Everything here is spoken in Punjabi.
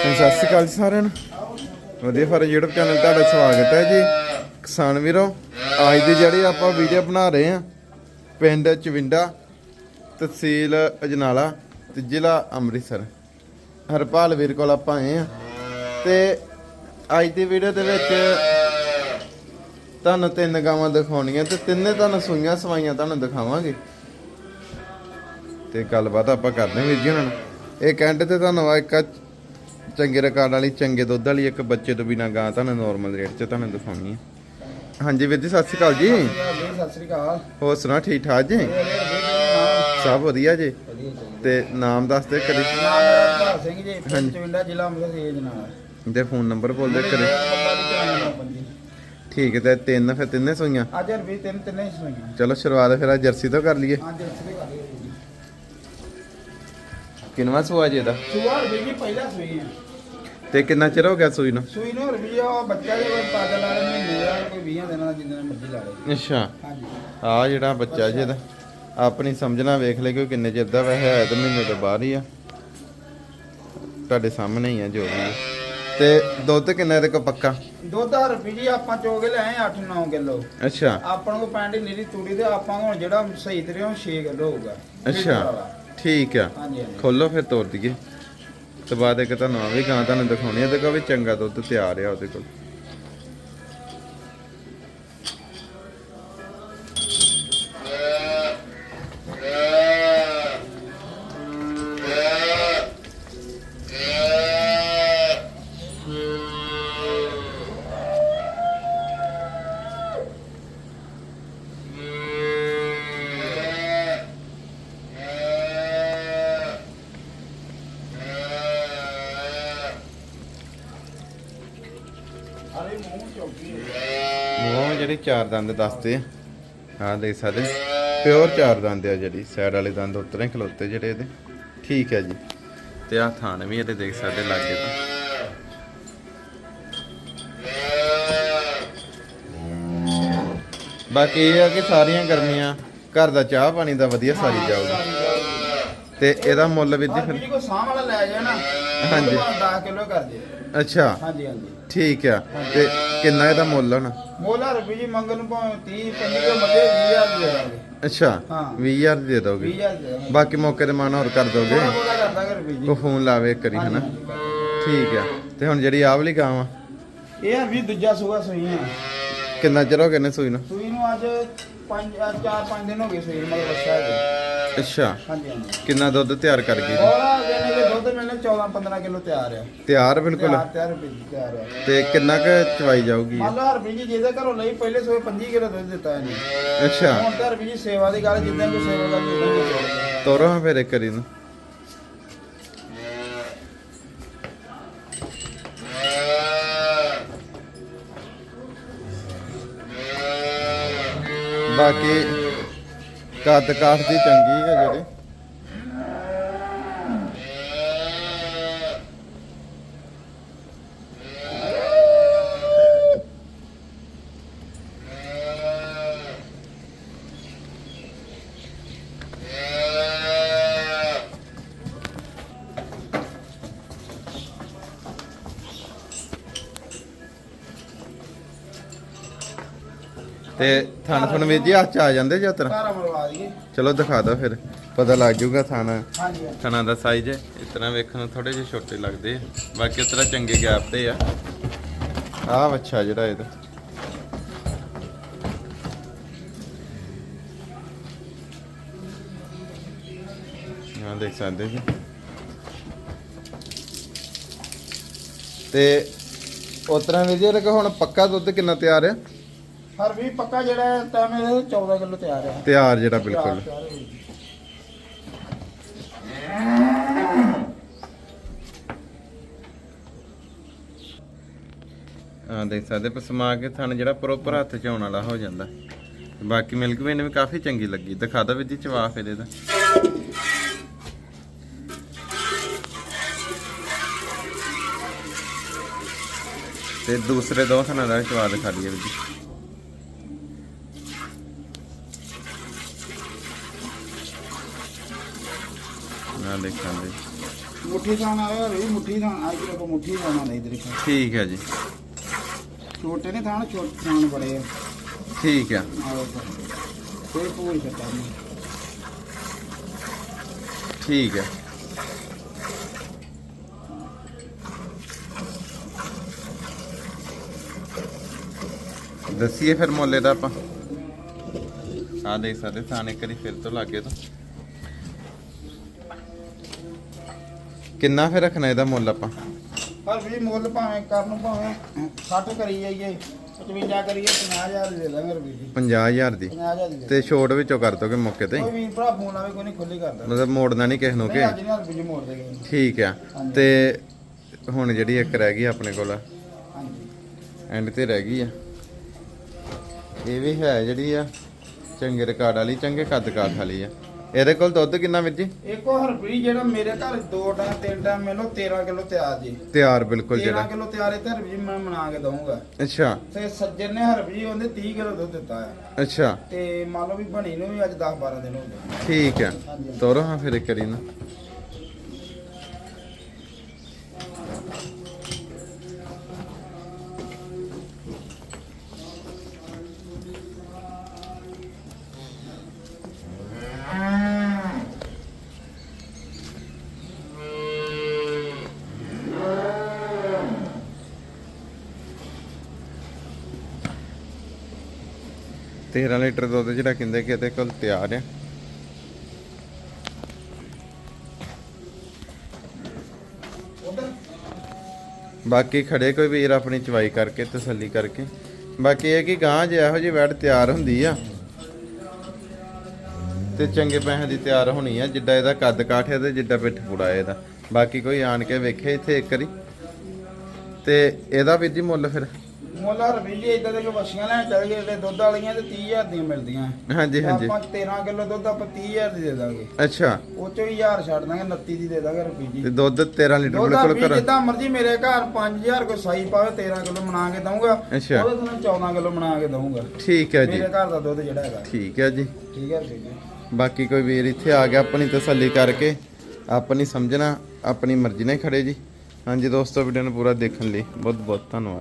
ਸਤਿ ਸ਼੍ਰੀ ਅਕਾਲ ਜੀ ਸਾਰਿਆਂ ਨੂੰ। ਵਧੀਆ ਫਰ YouTube ਚੈਨਲ ਤੁਹਾਡਾ ਸਵਾਗਤ ਹੈ ਜੀ। ਕਿਸਾਨ ਵੀਰੋ, ਅੱਜ ਦੀ ਜਿਹੜੀ ਆਪਾਂ ਵੀਡੀਓ ਬਣਾ ਰਹੇ ਹਾਂ, ਪਿੰਡ ਚਵਿੰਡਾ, ਤਹਿਸੀਲ ਅਜਨਾਲਾ ਤੇ ਜ਼ਿਲ੍ਹਾ ਅੰਮ੍ਰਿਤਸਰ। ਹਰਪਾਲ ਵੀਰ ਕੋਲ ਆਪਾਂ ਆਏ ਆ ਤੇ ਅੱਜ ਦੀ ਵੀਡੀਓ ਦੇ ਵਿੱਚ ਤੁਹਾਨੂੰ ਤਿੰਨ ਗਾਵਾਂ ਦਿਖਾਉਣੀਆਂ ਤੇ ਤਿੰਨੇ ਤੁਹਾਨੂੰ ਸੂਈਆਂ ਸਵਾਈਆਂ ਤੁਹਾਨੂੰ ਦਿਖਾਵਾਂਗੇ। ਤੇ ਗੱਲਬਾਤ ਆਪਾਂ ਕਰਦੇ ਹਾਂ ਵੀਰ ਜੀ ਉਹਨਾਂ ਨਾਲ। ਇਹ ਕਹਿੰਦੇ ਤੇ ਤੁਹਾਨੂੰ ਇੱਕ ਚੰਗੇ ਰਿਕਾਰਡ ਵਾਲੀ ਚੰਗੇ ਦੁੱਧ ਵਾਲੀ ਇੱਕ ਬੱਚੇ ਤੋਂ ਬਿਨਾ ਗਾਂ ਤੁਹਾਨੂੰ ਨਾਰਮਲ ਰੇਟ 'ਚ ਤੁਹਾਨੂੰ ਦਿਖਾਉਣੀ ਹੈ। ਹਾਂਜੀ ਵੀਰ ਜੀ ਸਤਿ ਸ਼੍ਰੀ ਅਕਾਲ ਜੀ। ਸਤਿ ਸ੍ਰੀ ਅਕਾਲ ਹੋਰ ਸੁਣਾ ਠੀਕ ਠਾਕ ਜੀ? ਸਭ ਵਧੀਆ ਜੀ। ਤੇ ਨਾਮ ਦੱਸ ਦੇ ਕਰੀ ਨਾਮ ਮੇਰਾ ਭਾ ਸਿੰਘ ਜੀ ਚਵਿੰਡਾ ਜ਼ਿਲ੍ਹਾ ਅੰਮ੍ਰਿਤਸਰ ਨਾਲ। ਤੇ ਫੋਨ ਨੰਬਰ ਬੋਲ ਦੇ ਕਰੀ ਅੱਜ ਠੀਕ ਹੈ ਤੇ ਤਿੰਨ ਫਿਰ ਤਿੰਨੇ ਸੂਈਆਂ? ਰੁਪਏ ਤਿੰਨ ਤਿੰਨੇ ਹੀ ਸੁਣੀਆਂ ਚਲੋ ਸ਼ੁਰੂਆਤ ਫਿਰ ਆ ਜਰਸੀ ਤੋਂ ਕਰ ਲਈਏ। ਅੱਜ ਇੱਥੇ ਕਰ ਲਈ ਕਿੰਨਵਾ ਸੂਆ ਜੀ ਇਹਦਾ ਸੁਆਰ ਵੀ ਜੀ ਪਹਿਲਾ ਸੂਈ ਹੈ ਤੇ ਕਿੰਨਾ ਚਿਰ ਹੋ ਗਿਆ ਸੂਈ ਨੂੰ? ਸੂਈ ਨੂੰ ਰੁਪਈਆ ਉਹ ਬੱਚਾ ਦੇ ਕੋਲ ਪਾਗਲ ਲਾ ਲੈ ਮਹੀਨੇ ਦਾ ਕੋਈ 20 ਦਿਨਾਂ ਦਾ ਜਿੰਨਾ ਮਰਜ਼ੀ ਲਾ ਲੇ ਅੱਛਾ। ਹਾਂਜੀ। ਆ ਜਿਹੜਾ ਬੱਚਾ ਜੀ ਇਹਦਾ ਆਪਣੀ ਸਮਝਣਾ ਵੇਖ ਲੈ ਕਿ ਉਹ ਕਿੰਨੇ ਚਿਰ ਦਾ ਵੈਸੇ ਹੈ ਤਾਂ ਮਹੀਨੇ ਤੋਂ ਬਾਹਰ ਹੀ ਆ। ਤੁਹਾਡੇ ਸਾਹਮਣੇ ਹੀ ਆ ਜੋ ਵੀ ਆ। ਤੇ ਦੁੱਧ ਕਿੰਨਾ ਇਹਦੇ ਕੋਲ ਪੱਕਾ? ਦੁੱਧ ਰੁਪਏ ਜੀ ਆਪਾਂ ਚੋਗੇ ਲੈ ਆਏ 8-9 ਕਿਲੋ। ਅੱਛਾ। ਆਪਾਂ ਨੂੰ ਪੈਂਡੀ ਨੀਰੀ ਤੂੜੀ ਤੇ ਆਪਾਂ ਨੂੰ ਹੁਣ ਜਿਹੜਾ ਸਹੀ ਤਰੀਕੇ ਨਾਲ 6 ਕਿਲੋ ਹੋਊਗਾ। ਅੱਛਾ। ਠੀਕ ਆ। ਹਾਂਜੀ ਹਾਂਜੀ। ਖੋਲੋ ਫਿਰ ਤੋੜ ਦਈਏ। ਤੇ ਬਾਅਦ ਇੱਕ ਤੁਹਾਨੂੰ ਆ ਵੀ ਗਾਂ ਤੁਹਾਨੂੰ ਦਿਖਾਉਣੀ ਆ। ਤੇ ਕੋ ਵੀ ਚੰਗਾ ਦੁੱਧ ਤਿਆਰ ਆ ਉਹਦੇ ਕੋਲ। ਚਾਰ ਦੰਦ ਦੱਸਦੇ ਆ। ਹਾਂ ਦੇਖ ਸਕਦੇ ਪਿਓਰ ਚਾਰ ਦੰਦ ਆ ਜਿਹੜੀ ਸਾਈਡ ਵਾਲੇ ਦੰਦ ਉਤਰੇ ਖਲੋਤੇ ਜਿਹੜੇ ਇਹਦੇ। ਠੀਕ ਹੈ ਜੀ। ਤੇ ਆ ਥਾਣ ਵੀ ਇਹਦੇ ਦੇਖ ਸਕਦੇ, ਲਾਗੇ ਤੋਂ ਬਾਕੀ ਇਹ ਆ ਕਿ ਸਾਰੀਆਂ ਗਰਮੀਆਂ, ਘਰ ਦਾ ਚਾਹ ਪਾਣੀ ਦਾ ਵਧੀਆ ਸਾਰੀ ਜਾਊਗਾ। ਤੇ ਇਹਦਾ ਮੁੱਲ ਵੀ ਜੀ ਫਿਰ ਕੋਈ ਸਾਹ ਵਾਲਾ ਲੈ ਜਾ ਨਾ। ਹਾਂਜੀ। 10 ਕਿਲੋ ਕਰ ਦੇ ਅੱਛਾ। ਹਾਂਜੀ ਹਾਂਜੀ। ਠੀਕ ਆ। ਤੇ ਕਿੰਨਾ ਇਹਦਾ ਮੁੱਲ ਹੋਣਾ ਮੋਲਾ ਰੁਪਏ ਜੀ ਮੰਗਣ ਨੂੰ ਭਾਵੇਂ 30 25 ਕਿਲੋ ਮੱਦੇ 20000 ਦੇ ਦਾਂਗੇ। ਅੱਛਾ ਹਾਂ। 20000 ਦੇ ਦੋਗੇ। 20000 ਦੇ ਦਾਂਗੇ। ਬਾਕੀ ਮੌਕੇ ਤੇ ਮਾਨ ਹੋਰ ਕਰ ਦੋਗੇ। ਥੋੜਾ ਰੁਪਏ ਜੀ। ਕੋ ਫੋਨ ਲਾਵੇ ਇੱਕ ਵਾਰੀ ਹਨਾ? ਠੀਕ ਆ। ਤੇ ਹੁਣ ਜਿਹੜੀ ਆਹ ਵਾਲੀ ਗਾਂ ਵਾ? ਇਹ ਆ ਵੀ ਦੂਜਾ ਸੂਆ ਸੂਈ ਆ। ਕਿੰਨਾ ਚਿਰ ਹੋ ਗਿਆ ਨੇ ਸੂਈ ਨੂੰ? ਸੂਈ ਨੂੰ ਅੱਜ 5 4 5 ਦਿਨ ਹੋ ਗਏ ਸੂਈ ਨੂੰ ਮਤਲਬ ਅੱਛਾ ਹੈ ਅੱਛਾ। ਹਾਂਜੀ ਹਾਂਜੀ। ਕਿੰਨਾ ਦੁੱਧ ਤਿਆਰ ਕਰ ਗਈ ਜੀ? ਦੇਣੇ ਦੇ ਦੁੱਧ ਮਿਲਣੇ 14 15 ਕਿਲੋ ਤਿਆਰ ਆ। ਤਿਆਰ ਬਿਲਕੁਲ। ਤਿਆਰ ਤਿਆਰ ਜੀ ਤਿਆਰ ਆ। ਤੇ ਕਿੰਨਾ ਕੁ ਚਵਾਈ ਜਾਊਗੀ? ਮੰਨ ਲਓ ਰੁਪਏ ਜੀ ਜਿਹਦੇ ਘਰੋਂ ਲਈ ਪਹਿਲੇ ਸੂਏ 25 ਕਿਲੋ ਦੁੱਧ ਦਿੱਤਾ ਇਹਨੇ। ਅੱਛਾ। ਹੁਣ ਤਾਂ ਰੁਪਏ ਜੀ ਸੇਵਾ ਦੀ ਗੱਲ ਜਿੱਦਾਂ ਕੋਈ ਸੇਵਾ ਹੀ ਤੋੜਦੇ ਤੋਰੋ ਹਾਂ ਫਿਰ ਇੱਕ ਵਾਰੀ ਨੂੰ ਬਾਕੀ ਕੱਦ ਕਾਠ ਦੀ ਚੰਗੀ ਹੈ ਜਿਹੜੀ। ਤੇ ਥਣ ਥਣ ਵੀਰ ਜੀ ਹੱਥ 'ਚ ਆ ਜਾਂਦੇ ਜਾਂ ਤਰ੍ਹਾਂ ਮਰਵਾ ਦਈਏ। ਚਲੋ ਦਿਖਾ ਦਿਓ ਫਿਰ ਪਤਾ ਲੱਗ ਜਾਊਗਾ ਥਣ ਹਾਂਜੀ ਹਾਂਜੀ। ਥਣਾ ਦਾ ਸਾਈਜ਼ ਇਸ ਤਰ੍ਹਾਂ ਵੇਖਣ ਨੂੰ ਥੋੜੇ ਜਿਹੇ ਛੋਟੇ ਲੱਗਦੇ ਆ। ਬਾਕੀ ਉਸ ਤਰ੍ਹਾਂ ਚੰਗੇ ਗੈਪ ਤੇ ਆ। ਆਹ ਬੱਚਾ ਜਿਹੜਾ ਇਹਦਾ। ਹਾਂ ਦੇਖ ਸਕਦੇ ਜੀ। ਤੇ ਉਸ ਤਰ੍ਹਾਂ ਵੀ ਜੇ ਹੁਣ ਪੱਕਾ ਦੁੱਧ ਕਿੰਨਾ ਤਿਆਰ ਆ? ਹਰ ਵੀ ਪੱਕਾ ਜਿਹੜਾ ਹੈ ਤਾਂ ਮੇਰੇ 14 ਕਿਲੋ ਤਿਆਰ ਆ। ਤਿਆਰ ਜਿਹੜਾ ਬਿਲਕੁਲ। ਤਿਆਰ ਹੈ ਜੀ। ਹਾਂ ਦੇਖ ਸਕਦੇ ਪਸਮਾ ਕੇ ਥਣ ਜਿਹੜਾ ਪ੍ਰੋਪਰ ਹੱਥ ਚ ਆਉਣ ਵਾਲਾ ਹੋ ਜਾਂਦਾ। ਤੇ ਬਾਕੀ ਮਿਲਕ ਵੇਨ ਵੀ ਕਾਫੀ ਚੰਗੀ ਲੱਗੀ। ਦਿਖਾ ਦੋ ਵੀ ਜੀ ਚਵਾ ਫਿਰ ਇਹਦਾ ਤੇ ਦੂਸਰੇ ਦੋ ਥਣਾਂ ਦਾ ਵੀ ਚਵਾ ਦਿਖਾ ਦਈਏ ਵੀ ਜੀ। ਮੁੱਠੀ ਮੁੱਠੀ ਮੁੱਠੀ ਨਹੀਂ ਠੀਕ ਹੈ ਜੀ। ਛੋਟੇ ਨੇ ਥਾਣ ਛੋਟੇ ਥਾਣ ਬੜੇ ਆ। ਠੀਕ ਆ। ਆਓ ਕੋਈ ਪੂਰੀ ਕਰਤਾ ਨਹੀਂ ਠੀਕ ਹੈ ਦੱਸੀਏ ਫਿਰ ਮੁੱਲੇ ਦਾ ਆਪਾਂ। ਆ ਦੇਖ ਸਕਦੇ ਥਾਣੇ ਕਰੀ ਫਿਰ ਤੋਂ ਲਾਗੇ ਤੋਂ। ਕਿੰਨਾ ਫਿਰ ਰੱਖਣਾ ਇਹਦਾ ਮੁੱਲ ਆਪਾਂ? ਪਰ ਵੀ ਮੁੱਲ ਭਾਵੇਂ ਕਰਨ ਨੂੰ ਭਾਵੇਂ 60 ਕਰੀ ਜਾਈਏ। 55 ਕਰੀਏ 50000 ਦੇ ਜੀ 50000 ਦੀ। 50000 ਦੀ? ਤੇ ਛੋਟ ਵਿੱਚੋਂ ਕਰ ਦੋਗੇ ਮੌਕੇ ਤੇ? ਕੋਈ ਵੀ ਭਰਾ ਫੋਨ ਆਵੇ ਕੋਈ ਨਹੀਂ ਖੁੱਲੀ ਕਰਦਾ ਮਤਲਬ ਮੋੜਨਾ ਨਹੀਂ ਕਿਸੇ ਨੂੰ ਕਿ? ਅੱਜ ਨਹੀਂ ਰੁਪਏ ਮੋੜ ਦੇਗੇ ਠੀਕ ਆ। ਤੇ ਹੁਣ ਜਿਹੜੀ ਇੱਕ ਰਹਿ ਗਈ ਆਪਣੇ ਕੋਲ। ਹਾਂਜੀ। ਐਂਡ ਤੇ ਰਹਿ ਗਈ ਆ। ਇਹ ਵੀ ਹੈ ਜਿਹੜੀ ਆ ਚੰਗੇ ਰਿਕਾਰਡ ਵਾਲੀ ਚੰਗੇ ਕੱਦ ਕਾਠ ਵਾਲੀ ਆ। ਇਹਦੇ ਕੋਲ ਦੁੱਧ ਕਿੰਨਾ ਵੀਰ ਜੀ? ਇੱਕੋ ਹਰਪ੍ਰੀਤ ਜਿਹੜਾ ਮੇਰੇ ਘਰ ਦੋ ਟਾਈਮ ਤਿੰਨ ਟਾਈਮ ਮੈਨੂੰ 13 ਕਿਲੋ ਤਿਆਰ ਜੀ। ਤਿਆਰ ਬਿਲਕੁਲ 13 ਜਿਹੜਾ। ਕਿਲੋ ਤਿਆਰ ਇੱਥੇ ਹਰਪ੍ਰੀਤ ਮੈਂ ਬਣਾ ਕੇ ਦਊਂਗਾ। ਅੱਛਾ। ਤੇ ਸੱਜਣ ਨੇ ਹਰਪ੍ਰੀਤ ਉਹਦੇ 30 ਕਿਲੋ ਦੁੱਧ ਦਿੱਤਾ ਆ। ਅੱਛਾ। ਤੇ ਮੰਨ ਲਓ ਵੀ ਬਣੀ ਨੂੰ ਵੀ ਅੱਜ 10 12 ਦਿਨ ਹੋ ਗਏ। ਠੀਕ ਆ। ਹਾਂਜੀ। ਤੋਰੋ ਹਾਂ ਫਿਰ ਇੱਕ ਕਰੀ ਨਾ। ਤੇਰਾਂ ਲੀਟਰ ਦੁੱਧ ਜਿਹੜਾ ਕਹਿੰਦੇ ਕਿ ਇਹਦੇ ਕੋਲ ਤਿਆਰ ਆ। ਬਾਕੀ ਖੜੇ ਕੋਈ ਵੀਰ ਆਪਣੀ ਚਵਾਈ ਕਰਕੇ ਤਸੱਲੀ ਕਰਕੇ। ਬਾਕੀ ਇਹ ਕਿ ਗਾਂ ਜੇ ਇਹੋ ਜਿਹੀ ਵੈੜ ਤਿਆਰ ਹੁੰਦੀ ਆ, ਤੇ ਚੰਗੇ ਪੈਸੇ ਦੀ ਤਿਆਰ ਹੋਣੀ ਆ, ਜਿੱਡਾ ਇਹਦਾ ਕੱਦ ਕਾਠ ਹੈ ਤੇ ਜਿੱਡਾ ਪਿੱਠ ਪੂੜਾ ਇਹਦਾ। ਬਾਕੀ ਕੋਈ ਆਣ ਕੇ ਵੇਖੇ ਇੱਥੇ ਇੱਕ ਵਾਰੀ। ਤੇ ਇਹਦਾ ਵੀਰ ਜੀ ਮੁੱਲ ਫਿਰ। ਮੁੱਲ ਜੀ ਇਦਾਂ ਦੇ ਕੋ ਵਛੀਆਂ ਲੈਣ ਚੱਲ ਗਏ ਤੇ ਦੁੱਧ ਵਾਲੀਆਂ ਤੇ 30000 ਦੀਆਂ ਮਿਲਦੀਆਂ। ਹਾਂਜੀ ਹਾਂਜੀ। ਆਪਾਂ 13 ਕਿਲੋ ਦੁੱਧ ਆਪਾਂ 30000 ਦੀ ਦੇ ਦਾਂਗੇ। ਅੱਛਾ। ਉਹ ਚੋਂ ਹੀ 1000 ਛੱਡ ਦਾਂਗੇ 29 ਦੀ ਦੇ ਦਾਂਗੇ ਜੀ ਤੇ ਦੁੱਧ 13 ਲੀਟਰ ਬਿਲਕੁਲ ਕਰ ਜਿੱਦਾਂ ਮਰਜ਼ੀ ਮੇਰੇ ਘਰ 5000 ਕੋਈ ਸਾਈ ਪਾਵੇ 13 ਕਿਲੋ ਬਣਾ ਕੇ ਦਊਂਗਾ। ਅੱਛਾ। ਉਹਦੇ ਤੁਹਾਨੂੰ 14 ਕਿਲੋ ਬਣਾ ਕੇ ਦਊਂਗਾ। ਠੀਕ ਹੈ ਜੀ। ਮੇਰੇ ਘਰ ਦਾ ਦੁੱਧ ਜਿਹੜਾ ਹੈਗਾ। ਠੀਕ ਹੈ ਜੀ। ਠੀਕ ਹੈ ਜੀ। ਬਾਕੀ ਕੋਈ ਵੀਰ ਇੱਥੇ ਆ ਗਿਆ ਆਪਣੀ ਤਸੱਲੀ ਕਰਕੇ ਆਪਣੀ ਸਮਝਣਾ ਆਪਣੀ ਮਰਜ਼ੀ ਨਾਲ ਖੜੇ ਜੀ। ਹਾਂਜੀ ਦੋਸਤੋ ਵੀਡੀਓ ਨੂੰ ਪੂਰਾ ਦੇਖਣ ਲਈ ਬਹੁਤ ਬਹੁਤ ਧੰਨਵਾਦ।